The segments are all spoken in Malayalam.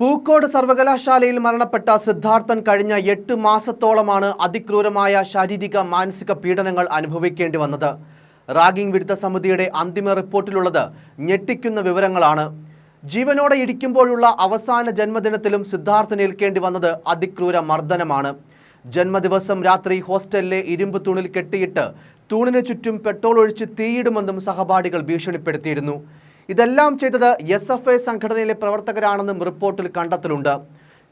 പൂക്കോട് സർവകലാശാലയിൽ മരണപ്പെട്ട സിദ്ധാർത്ഥൻ കഴിഞ്ഞ എട്ട് മാസത്തോളമാണ് അതിക്രൂരമായ ശാരീരിക മാനസിക പീഡനങ്ങൾ അനുഭവിക്കേണ്ടി വന്നത്. റാഗിംഗ് വിരുദ്ധ സമിതിയുടെ അന്തിമ റിപ്പോർട്ടിലുള്ളത് ഞെട്ടിക്കുന്ന വിവരങ്ങളാണ്. ജീവനോടെ ഇരിക്കുമ്പോഴുള്ള അവസാന ജന്മദിനത്തിലും സിദ്ധാർത്ഥന് ഏൽക്കേണ്ടി വന്നത് അതിക്രൂര മർദ്ദനമാണ്. ജന്മദിവസം രാത്രി ഹോസ്റ്റലിലെ ഇരുമ്പ് തൂണിൽ കെട്ടിയിട്ട് തൂണിന് ചുറ്റും പെട്രോൾ ഒഴിച്ച് തീയിടുമെന്നും സഹപാഠികൾ ഭീഷണിപ്പെടുത്തിയിരുന്നു. ഇതെല്ലാം ചെയ്തത് എസ് എഫ് ഐ സംഘടനയിലെ പ്രവർത്തകരാണെന്നും റിപ്പോർട്ടിൽ കണ്ടെത്തലുണ്ട്.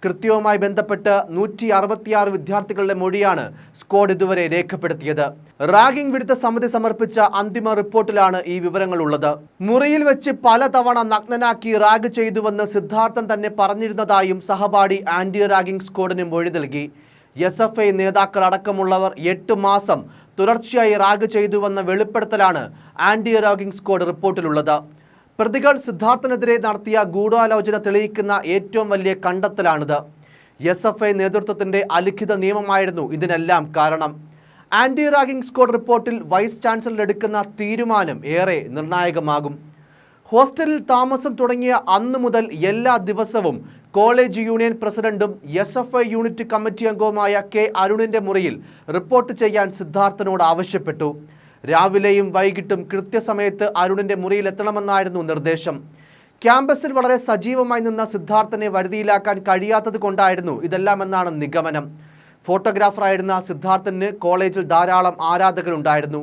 കൃത്യവുമായി ബന്ധപ്പെട്ട് നൂറ്റി അറുപത്തിയാറ് വിദ്യാർത്ഥികളുടെ മൊഴിയാണ് സ്ക്വാഡ് ഇതുവരെ രേഖപ്പെടുത്തിയത്. റാഗിംഗ് വിരുദ്ധ സമിതി സമർപ്പിച്ച അന്തിമ റിപ്പോർട്ടിലാണ് ഈ വിവരങ്ങൾ ഉള്ളത് മുറിയിൽ വെച്ച് പലതവണ നഗ്നനാക്കി റാഗ് ചെയ്തുവെന്ന് സിദ്ധാർത്ഥൻ തന്നെ പറഞ്ഞിരുന്നതായും സഹപാഠി ആന്റി റാഗിംഗ് സ്ക്വാഡിന് മൊഴി നൽകി. എസ് എഫ് ഐ നേതാക്കൾ അടക്കമുള്ളവർ എട്ട് മാസം തുടർച്ചയായി റാഗ് ചെയ്തുവെന്ന വെളിപ്പെടുത്തലാണ് ആന്റി റാഗിംഗ് സ്ക്വാഡ് റിപ്പോർട്ടിലുള്ളത്. പ്രതികൾ സിദ്ധാർത്ഥനെതിരെ നടത്തിയ ഗൂഢാലോചന തെളിയിക്കുന്ന ഏറ്റവും വലിയ കണ്ടെത്തലാണിത്. എസ് എഫ് ഐ നേതൃത്വത്തിന്റെ അലിഖിത നിയമമായിരുന്നു ഇതിനെല്ലാം കാരണം. ആന്റി റാഗിംഗ് സ്ക്വാഡ് റിപ്പോർട്ടിൽ വൈസ് ചാൻസലർ എടുക്കുന്ന തീരുമാനം ഏറെ നിർണായകമാകും. ഹോസ്റ്റലിൽ താമസം തുടങ്ങിയ അന്ന് മുതൽ എല്ലാ ദിവസവും കോളേജ് യൂണിയൻ പ്രസിഡന്റും S F I unit committee അംഗവുമായ കെ അരുണിന്റെ മുറിയിൽ റിപ്പോർട്ട് ചെയ്യാൻ സിദ്ധാർത്ഥനോട് ആവശ്യപ്പെട്ടു. രാവിലെയും വൈകിട്ടും കൃത്യസമയത്ത് അരുണിന്റെ മുറിയിൽ എത്തണമെന്നായിരുന്നു നിർദ്ദേശം. ക്യാമ്പസിൽ വളരെ സജീവമായി നിന്ന സിദ്ധാർത്ഥനെ വരുതിയിലാക്കാൻ കഴിയാത്തത് കൊണ്ടായിരുന്നു ഇതെല്ലാമെന്നാണ് നിഗമനം. ഫോട്ടോഗ്രാഫറായിരുന്ന സിദ്ധാർത്ഥന് കോളേജിൽ ധാരാളം ആരാധകരുണ്ടായിരുന്നു.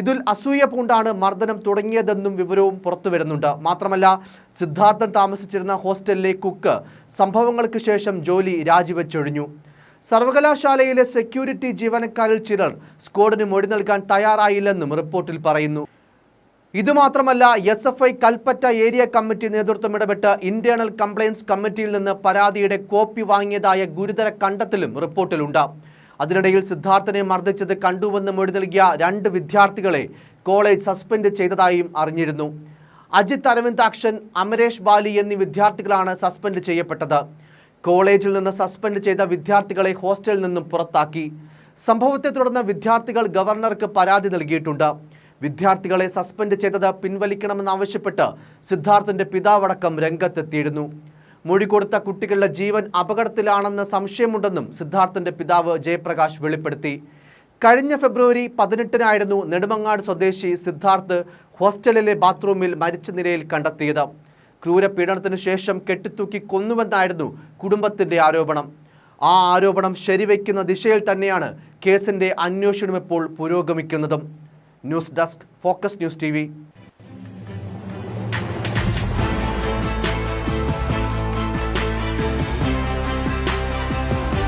ഇതിൽ അസൂയ പൂണ്ടാണ് മർദ്ദനം തുടങ്ങിയതെന്നും വിവരവും പുറത്തു വരുന്നുണ്ട്. മാത്രമല്ല സിദ്ധാർത്ഥൻ താമസിച്ചിരുന്ന ഹോസ്റ്റലിലെ കുക്ക് സംഭവങ്ങൾക്ക് ശേഷം ജോലി രാജിവെച്ചൊഴിഞ്ഞു. സർവകലാശാലയിലെ സെക്യൂരിറ്റി ജീവനക്കാരിൽ ചിലർ സ്ക്വാഡിന് മൊഴി നൽകാൻ തയ്യാറായില്ലെന്നും റിപ്പോർട്ടിൽ പറയുന്നു. ഇതുമാത്രമല്ല S F I Kalpetta area committee നേതൃത്വം ഇടപെട്ട് ഇന്റേണൽ കംപ്ലയിൻസ് കമ്മിറ്റിയിൽ നിന്ന് പരാതിയുടെ കോപ്പി വാങ്ങിയതായ ഗുരുതര കണ്ടെത്തലും റിപ്പോർട്ടിലുണ്ട്. അതിനിടയിൽ സിദ്ധാർത്ഥനെ മർദ്ദിച്ചത് കണ്ടുവെന്ന് മൊഴി നൽകിയ രണ്ട് വിദ്യാർത്ഥികളെ കോളേജ് സസ്പെൻഡ് ചെയ്തതായും അറിഞ്ഞിരുന്നു. അജിത് അരവിന്ദാക്ഷൻ അമരേഷ് ബാലി എന്നീ വിദ്യാർത്ഥികളാണ് സസ്പെൻഡ് ചെയ്യപ്പെട്ടത്. കോളേജിൽ നിന്ന് സസ്പെൻഡ് ചെയ്ത വിദ്യാർത്ഥികളെ ഹോസ്റ്റലിൽ നിന്നും പുറത്താക്കി. സംഭവത്തെ തുടർന്ന് വിദ്യാർത്ഥികൾ ഗവർണർക്ക് പരാതി നൽകിയിട്ടുണ്ട്. വിദ്യാർത്ഥികളെ സസ്പെൻഡ് ചെയ്തത് പിൻവലിക്കണമെന്നാവശ്യപ്പെട്ട് സിദ്ധാർത്ഥന്റെ പിതാവടക്കം രംഗത്തെത്തിയിരുന്നു. മൊഴി കൊടുത്ത കുട്ടികളുടെ ജീവൻ അപകടത്തിലാണെന്ന് സംശയമുണ്ടെന്നും സിദ്ധാർത്ഥന്റെ പിതാവ് ജയപ്രകാശ് വെളിപ്പെടുത്തി. കഴിഞ്ഞ ഫെബ്രുവരി പതിനെട്ടിനായിരുന്നു നെടുമങ്ങാട് സ്വദേശി സിദ്ധാർത്ഥ് ഹോസ്റ്റലിലെ ബാത്റൂമിൽ മരിച്ച നിലയിൽ കണ്ടെത്തിയത്. ക്രൂരപീഡനത്തിന് ശേഷം കെട്ടിത്തൂക്കി കൊന്നുവെന്നായിരുന്നു കുടുംബത്തിന്റെ ആരോപണം. ആ ആരോപണം ശരിവയ്ക്കുന്ന ദിശയിൽ തന്നെയാണ് കേസിന്റെ അന്വേഷണം ഇപ്പോൾ പുരോഗമിക്കുന്നതും. News desk focus news T